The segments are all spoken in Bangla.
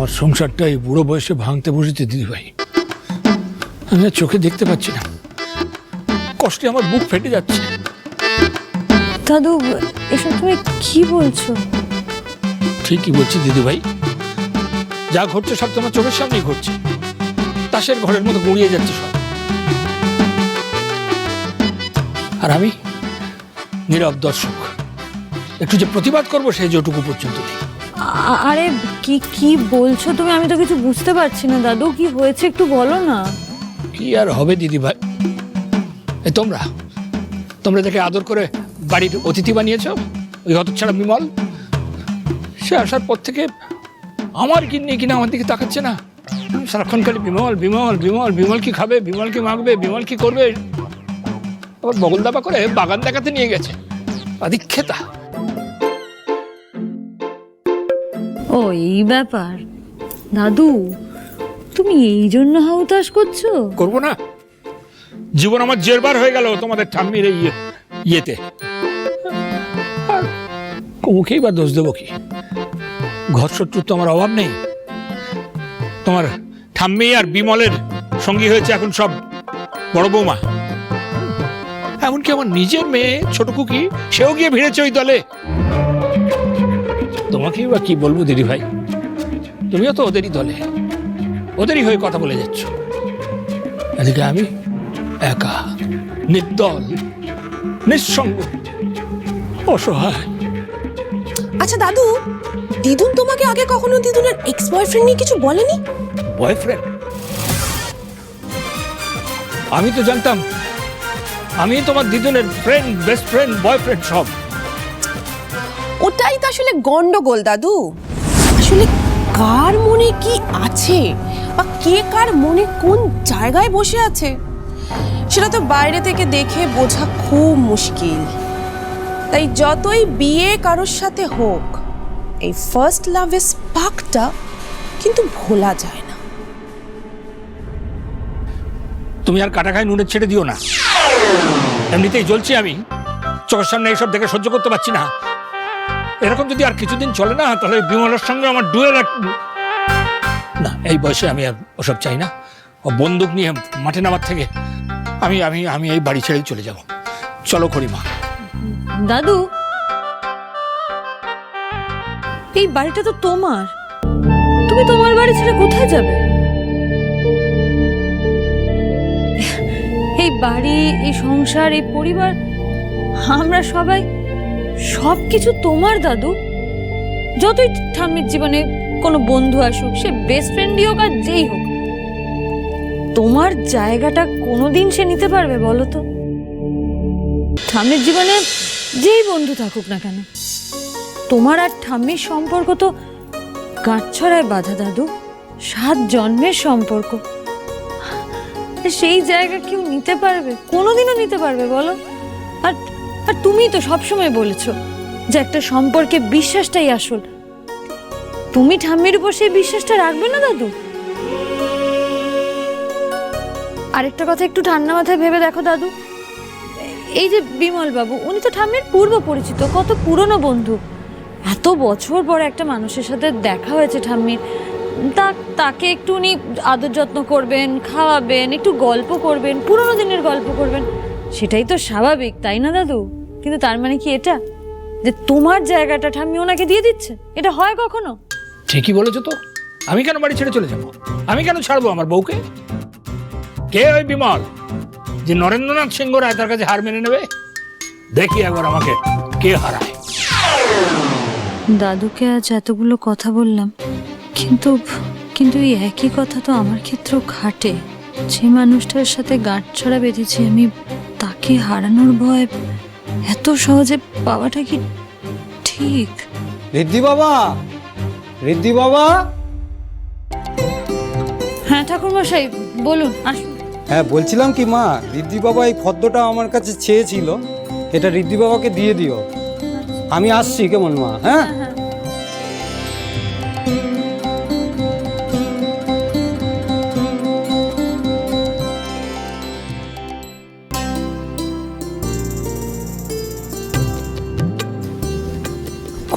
আমার সংসারটা এই বুড়ো বয়সে ভাঙতে বসেছে দিদিভাই। আমি আর চোখে দেখতে পাচ্ছি না। কষ্টে আমার বুক ফেটে যাচ্ছে। দাদু এসব তুমি কি বলছো? ঠিকই বলছি দিদিভাই। যা ঘটছে সব তোমার চোখের সামনেই ঘটছে। তাসের ঘরের মতো গড়িয়ে যাচ্ছে সব। আর আমি নীরব দর্শক। একটু যে প্রতিবাদ করব সেই যেটুকু পর্যন্ত নেই। আরে কি কি বলছো তুমি? আমি তো কিছু বুঝতে পারছি না দাদু। কি হয়েছে একটু বলো না। কি আর হবে দিদিভাই? এ, তোমরা? তোমরা দেখে আদর করে বাড়ির অতিথি বানিয়েছো? ওই হতচ্ছাড়া বিমল? সে আসার পর থেকে আমার কি নিয়ে কিনা আমার দিকে তাকাচ্ছে না। সারাক্ষণ খালি বিমল বিমল বিমল বিমল কি খাবে? বিমল কি মাখবে বিমল কি করবে? আবার বগল দাবা করে বাগান দেখাতে নিয়ে গেছে। আদিক্ষেতা। ও, এই ব্যাপার। দাদু, তুমি এই জন্য হাউতাস করছ? করব না। জীবন আমার জেরবার হয়ে গেল তোমাদের ঠাম্মির এই ইয়ে- ইয়েতে। কুমুকেই বা দোষ দেবো কি? ঘর শত্রুর তো আমার অভাব নেই। তোমার ঠাম্মি আর বিমলের সঙ্গী হয়েছে এখন সব বড় বৌমা। এমনকি আমার নিজের মেয়ে, ছোট কুকি, সেও গিয়ে ভিড়েছে ওই দলে। তোমাকেই বা কি বলব দিদি ভাই? তুমিও তো ওদেরই দলে। ওদেরই হয়ে কথা বলে যাচ্ছ। এদিকে আমি একা নির্দল নিঃসঙ্গ অসহায়। আচ্ছা দাদু দিদুন তোমাকে আগে কখনো দিদুনের এক্স বয়ফ্রেন্ড নিয়ে কিছু বলেনি? বয়ফ্রেন্ড আমি তো জানতাম আমি তোমার দিদুনের ফ্রেন্ড বেস্ট ফ্রেন্ড বয়ফ্রেন্ড সব। ওটাই তো আসলে গন্ডগোল, দাদু। আসলে কার মনে কি আছে? বা কে কার মনে কোন জায়গায় বসে আছে? সেটা তো বাইরে থেকে দেখে বোঝা খুব মুশকিল। তাই যতই বিয়ে কারোর সাথে হোক, এই ফার্স্ট লাভের স্পার্কটা কিন্তু ভোলা যায় না। তুমি আর কাটা খায় নুনের ছেড়ে দিও না। এমনিতেই জ্বলছি আমি। চোখের সামনে এইসব দেখে সহ্য করতে পারছি না। এরকম যদি আর কিছুদিন চলে না, তাহলে বিমলের সঙ্গে আমার ডুয়েল না, এই বয়সে আমি আর ওসব চাই না। ও বন্দুক নিয়ে মাঠে নামার থেকে আমি আমি আমি এই বাড়ি ছেড়েই চলে যাব। চলো খড়িমা। দাদু, এই বাড়িটা তো তোমার। তুমি তোমার বাড়ি ছেড়ে কোথায় যাবে? এই বাড়ি, এই সংসার, এই পরিবার, আমরা সবাই সব কিছু তোমার, দাদু। যতই ঠাম্মির জীবনে কোনো বন্ধু আসুক, সে বেস্ট ফ্রেন্ডই হোক আর যেই হোক, তোমার জায়গাটা কোনোদিন সে নিতে পারবে, বলো তো? ঠাম্মির জীবনে যেই বন্ধু থাকুক না কেন, তোমার আর ঠাম্মির সম্পর্ক তো গাঁটছড়ায় বাধা, দাদু। সাত জন্মের সম্পর্ক। সেই জায়গা কেউ নিতে পারবে, কোনোদিনও নিতে পারবে, বলো। আর আর তুমি তো সবসময় বলেছ যে একটা সম্পর্কে বিশ্বাসটাই আসল। তুমি ঠাম্মির উপর সেই বিশ্বাসটা রাখবে না, দাদু? আরেকটা কথা একটু ঠান্ডা মাথায় ভেবে দেখো, দাদু। এই যে বিমল বাবু উনি তো ঠাম্মির পূর্ব পরিচিত, কত পুরনো বন্ধু। এত বছর পর একটা মানুষের সাথে দেখা হয়েছে ঠাম্মির। তা, তাকে একটু উনি আদর যত্ন করবেন, খাওয়াবেন, একটু গল্প করবেন, পুরনো দিনের গল্প করবেন, সেটাই তো স্বাভাবিক, তাই না, দাদু? কিন্তু তার মানে কি এটা? যে তোমার জায়গাটা ঠাম্মি ওনাকে দিয়ে দিচ্ছে? এটা হয় কখনো? ঠিকই বলেছ তো। আমি কেন বাড়ি ছেড়ে চলে যাব? আমি কেন ছাড়বো আমার বউকে? কে ওই বিমল? যে নরেন্দ্রনাথ সিংহ রায় তার কাছে হার মেনে নেবে? দেখি একবার আমাকে কে হারায়। দাদুকে আজ এতগুলো কথা বললাম কিন্তু কিন্তু এই একই কথা তো আমার ক্ষেত্রেও খাটে যে মানুষটার সাথে গাঁট ছড়া বেঁধেছি আমি তাকে হারানোর ভয় এত সহজে পাওয়াটা কি ঠিক? রিদ্ধি বাবা! রিদ্ধি বাবা! হ্যাঁ ঠাকুরমশাই বলুন আসুন। হ্যাঁ বলছিলাম কি মা রিদ্ধি বাবা এই ফদ্মটা আমার কাছে চেয়েছিল। এটা রিদ্ধি বাবাকে দিয়ে দিও। আমি আসছি কেমন মা? হ্যাঁ।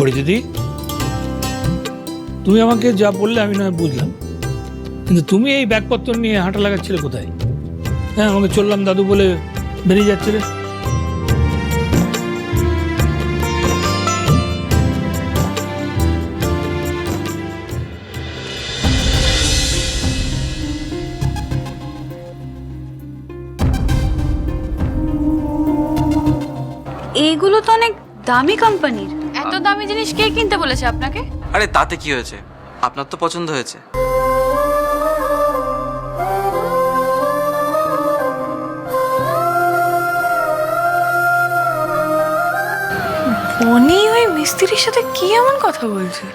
করি দিদি। তুমি আমাকে যা বললে আমি নয় বুঝলাম। কিন্তু তুমি এই ব্যাগপত্র নিয়ে হাঁটা লাগাচ্ছিলে কোথায়? হ্যাঁ আমাকে চললাম দাদু বলে বেরিয়ে যাচ্ছিলে। এইগুলো তো অনেক দামি কোম্পানির। এত দামি জিনিস কে কিনতে বলেছে আপনাকে? আরে তাতে কি হয়েছে? আপনার তো পছন্দ হয়েছে। বনি ওই মিস্ত্রির সাথে কি এমন কথা বলছে?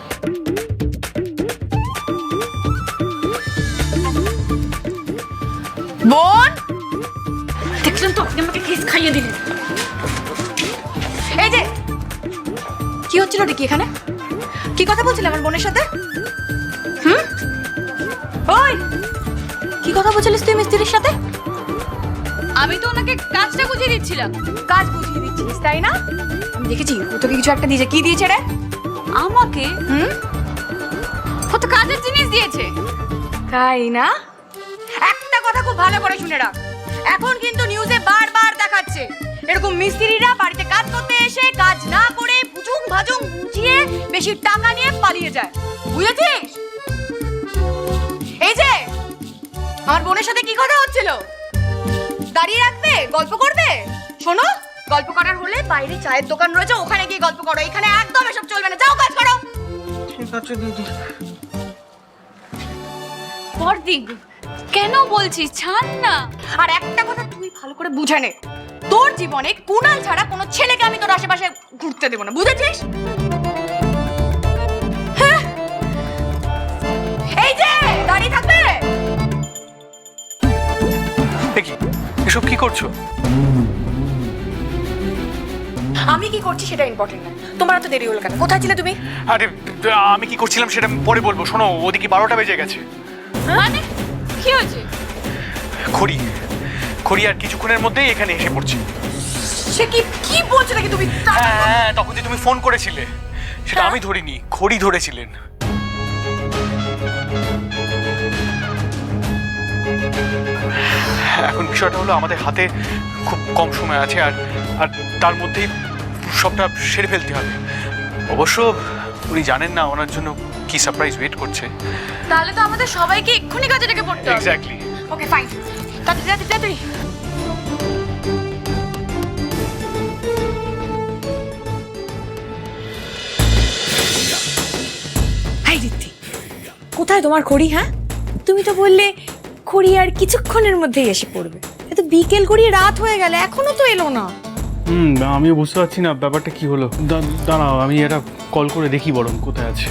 বোন! দেখলেন তো আপনি আমাকে কিস খাইয়ে দিলেন হচ্ছিল নাকি এখানে? কি কথা বলছিলে আমার বোনের সাথে? হুম? ওই! কি কথা বলছিলিস তুই মিস্ত্রির সাথে? আমি তো ওনাকে কাজটা বুঝিয়ে দিচ্ছিলাম। কাজ বুঝিয়ে দিচ্ছিস তাই না? আমি দেখেছি ও তোকে কিছু একটা দিয়েছে। কি দিয়েছে রে? আমাকে? হুম? ও তো কাজের জিনিস দিয়েছে। তাই না? একটা কথা খুব ভালো করে শুনে রাখ। এখন কিন্তু নিউজে বারবার দেখাচ্ছে। এরকম মিস্ত্রিরা বাড়িতে কাজ করতে এসে কাজ না করে ভুজুং ভাজুং বুঝিয়ে বেশি টাকা নিয়ে পালিয়ে যায়। বুঝেছিস? এই যে আমার বোনের সাথে কি কথা হচ্ছিল? দাঁড়িয়ে রাখবে? গল্প করবে? শোনো গল্প করার হলে বাইরে চায়ের দোকান রয়েছে ওখানে গিয়ে গল্প করো। এখানে একদম এসব চলবে না। যাও কাজ করো। ঠিক আছে দিদি। পরদিক কেন বলছিস? ছাড় না। আর একটা কথা তুই ভালো করে বুঝে নে। তোর জীবনে কুনাল ছাড়া কোনো ছেলেকে আমি তোর আশেপাশে ঘুরতে দেবো না বুঝেছিস? হ্যাঁ? এই যে দাঁড়িয়ে থাকবে? দেখি এসব কি করছ? আমি কি করছি সেটা ইম্পর্টেন্ট না। তোমার এত দেরি হলো কেন? কোথায় ছিলে তুমি? আরে আমি কি করছিলাম সেটা পরে বলব। শোনো ওদিকে বারোটা বেজে গেছে। মানে? কি হয়েছে? খড়ি খড়ি আর কিছুক্ষণের মধ্যেই এখানে এসে পড়ছি। সে কি কি বলছো নাকি তুমি? হ্যাঁ হ্যাঁ, তখন যে তুমি ফোন করেছিলে সেটা আমি ধরিনি খড়ি ধরেছিলেন। এখন বিষয়টা হলো আমাদের হাতে খুব কম সময় আছে আর আর তার মধ্যেই সবটা সেরে ফেলতে হবে। অবশ্য উনি জানেন না ওনার জন্য কি সারপ্রাইজ ওয়েট করছে। তাহলে তো আমাদের সবাইকে এক্ষুনি কাজে ডেকে পড়তে হবে। এক্স্যাক্টলি ওকে ফাইন যা যা হাই কোথায় তোমার খড়ি হ্যাঁ? তুমি তো বললে খড়ি আর কিছুক্ষণের মধ্যেই এসে পড়বে। এ তো বিকেল গড়িয়ে রাত হয়ে গেল এখনও তো এলো না। হুম আমিও বুঝতে পারছি না ব্যাপারটা কি হলো? দা- দাঁড়াও আমি এটা কল করে দেখি বরং কোথায় আছে।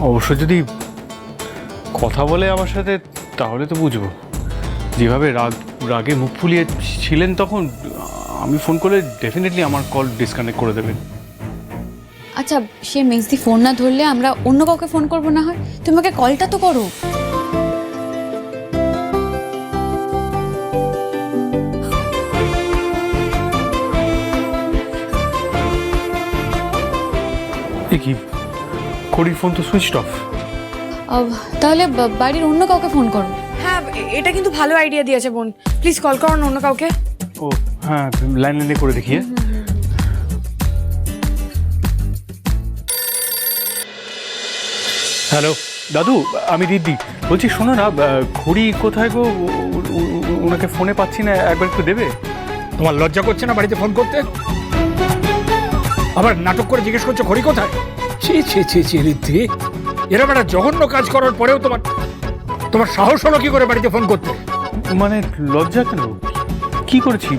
অবশ্য যদি কথা বলে আমার সাথে তাহলে তো বুঝব। যেভাবে রাগ রাগে মুখ ফুলিয়ে ছিলেন তখন আমি ফোন করলে ডেফিনেটলি আমার কল ডিসকানেক্ট করে দেবেন। আচ্ছা সে মেজদি ফোন না ধরলে আমরা অন্য কাউকে ফোন করব না হয়? তুমি আমাকে কলটা তো করো। কি? করির ফোন তো সুইচ অফ তাহলে বাড়ির অন্য কাউকে ফোন করো। হ্যাঁ এটা কিন্তু ভালো আইডিয়া দিয়েছে বোন। প্লিজ কল করো না অন্য কাউকে। ও হ্যাঁ লাইন লাইনে করে দেখি হ্যাঁ? হ্যালো দাদু আমি দিদি বলছি শোনো না ঘড়ি কোথায় গো? ওনাকে ফোনে পাচ্ছি না একবার একটু দেবে? তোমার লজ্জা করছে না বাড়িতে ফোন করতে? আবার নাটক করে জিজ্ঞেস করছ ঘড়ি কোথায়? ছি ছি ছি ছি রিদ্ধি এরকম একটা জঘন্য কাজ করার পরেও তোমার তোমার সাহস হলো কি করে বাড়িতে ফোন করতে? মানে লজ্জা কেন? কি করেছি?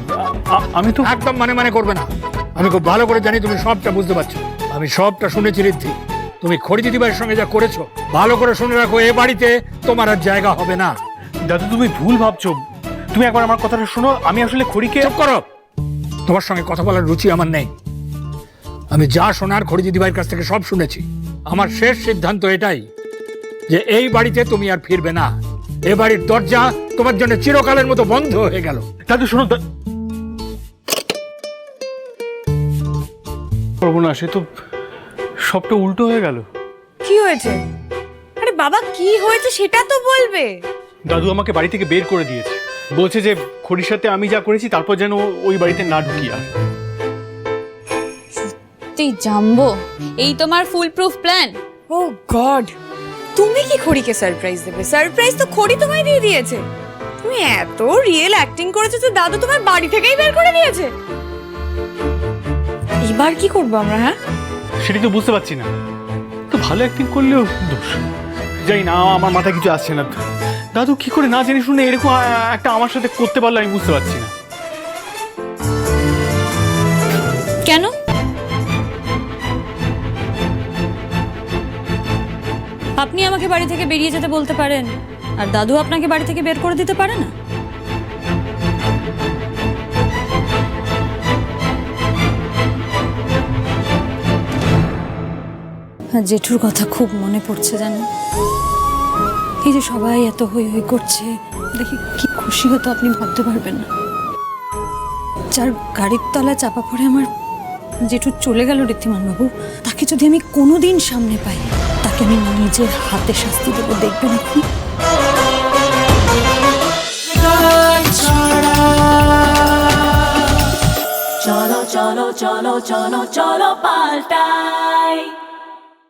আমি তো একদম মানে মানে করবে না। আমি খুব ভালো করে জানি তুমি সবটা বুঝতে পারছ। আমি সবটা শুনেছি রিদ্ধি তুমি খড়ি দিদিভাইয়ের সঙ্গে যা করেছ ভালো করে শুনে রাখো এ বাড়িতে তোমার আর জায়গা হবে না। দাদু তুমি ভুল ভাবছ। তুমি একবার আমার কথাটা শোনো আমি আসলে খড়িকে চুপ করো। তোমার সঙ্গে কথা বলার রুচি আমার নেই। আমি যা শোনার খড়ি দিদিভাইয়ের কাছ থেকে সব শুনেছি। আমার শেষ সিদ্ধান্ত এটাই যে এই বাড়িতে তুমি আর ফিরবে না। এ বাড়ির দরজা তোমার জন্য চিরকালের মতো বন্ধ হয়ে গেল। দাদু শোনো না সে তো সবটা উল্টো হয়ে গেল। কি হয়েছে? আরে বাবা কি হয়েছে সেটা তো বলবে। দাদু আমাকে বাড়ি থেকে বের করে দিয়েছে। বলছে যে খড়ির সাথে আমি যা করেছি তারপর যেন ওই বাড়িতে না ঢুকি আর। তুই জানব এই তোমার foolproof plan oh God তুমি কি খড়িকে সারপ্রাইজ দেবে? সারপ্রাইজ তো খড়ি তোমায় দিয়ে দিয়েছে। তুমি এত রিয়েল অ্যাক্টিং করেছ যে দাদু তোমার বাড়ি থেকেই বের করে দিয়েছে। এবার কি করব আমরা হ্যাঁ? সেটা তো বুঝতে পারছি না। তো ভালো অ্যাক্টিং করলেও দোষ। জানি না আমার মাথায় কিছু আসছে না। দাদু কি করে না জেনে শুনে এরকম একটা আমার সাথে করতে পারল আমি বুঝতে পারছি না। বাড়ি থেকে বেরিয়ে যেতে বলতে পারেন। আর দাদু আপনাকে বাড়ি থেকে বের করে দিতে পারে না? জেঠুর কথা খুব মনে পড়ছে জানেন? এই যে সবাই এত হই হই করছে, দেখি কি খুশি হতো আপনি ভাবতে পারবেন না। যার গাড়ির তলায় চাপা পড়ে আমার জেঠু চলে গেল ঋদ্ধিমান বাবু তাকে যদি আমি কোনোদিন সামনে পাই। তোমাকে আমি নিজের হাতে শাস্তি দেবো দেখবে নাকি চলো চলো চলো চলো চলো পাল্টাই।